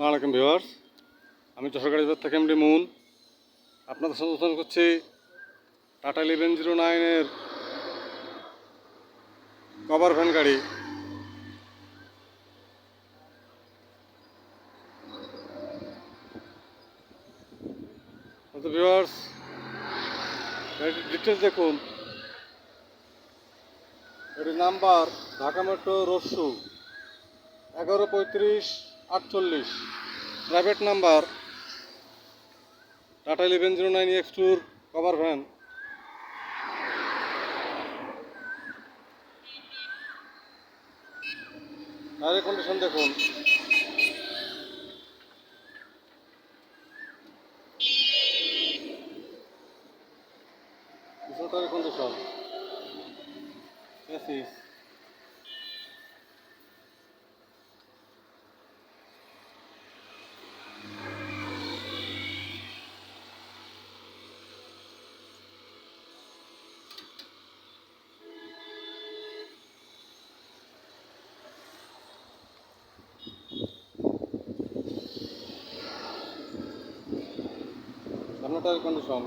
আসসালামু আলাইকুম ভিউয়ার্স। আমি যশোরগাড়ি থেকে এমডি মুন। আপনাদের সচেতন করছি টাটা ইলেভেন জিরো নাইনের কভার ভ্যান গাড়ি। তো ভিউয়ার্স, গাড়িটির ডিটেলস দেখুন। এটির নাম্বার ঢাকা মেট্রো রস্যু এগারো পঁয়ত্রিশ আটচল্লিশ। Private number Tata eleven zero nine X টুর কভার ভ্যান। টায়ারের কন্ডিশন দেখুন। টায়ারের কন্ডিশন এসিস সামনে টায়ার কন্ডিশন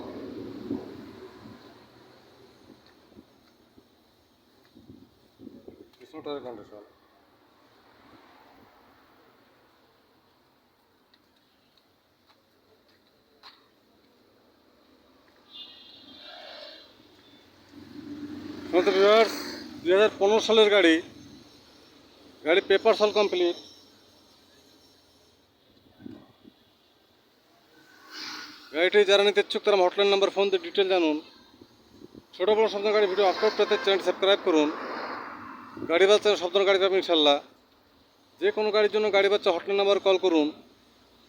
পিছনে কন্ডিশন দুই হাজার পনেরো সালের গাড়ি গাড়ি পেপার সল কমপ্লিট গাড়িটি যারা নিতে ইচ্ছুক তারা হটলাইন নাম্বার ফোন দিয়ে ডিটেল জানুন। ছোটো বড় শব্দ গাড়ি ভিডিও আপলোড পেতে চ্যানেল সাবস্ক্রাইব করুন। গাড়ি বাচ্চা শব্দ গাড়ি পাবেন ইনশাল্লাহ। যে কোনো গাড়ির জন্য গাড়ি বাচ্চা হটলাইন নাম্বার কল করুন।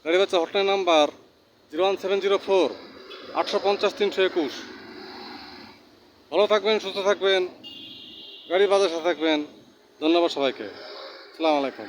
গাড়ি বাচ্চা hotline number zero one seven zero four আটশো পঞ্চাশ তিনশো একুশ। ভালো থাকবেন, সুস্থ থাকবেন। গাড়ি বাজার সাথে থাকবেন। ধন্যবাদ সবাইকে। আসসালামু আলাইকুম।